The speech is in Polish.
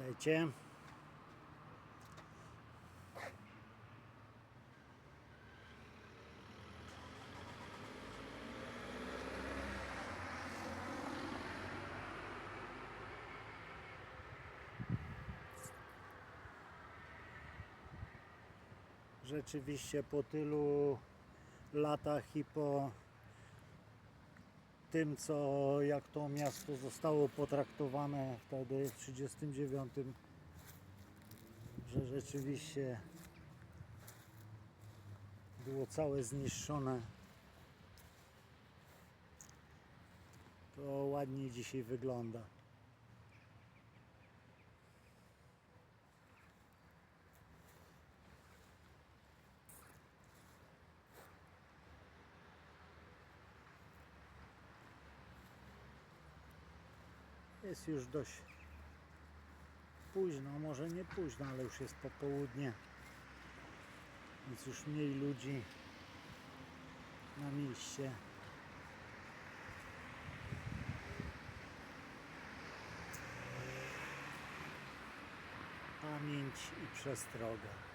Witajcie. Rzeczywiście po tylu latach i po tym, co jak to miasto zostało potraktowane wtedy w 1939, że rzeczywiście było całe zniszczone. To ładnie dzisiaj wygląda. Jest już dość późno, może nie późno, ale już jest popołudnie, więc już mniej ludzi na mieście. Pamięć i przestroga.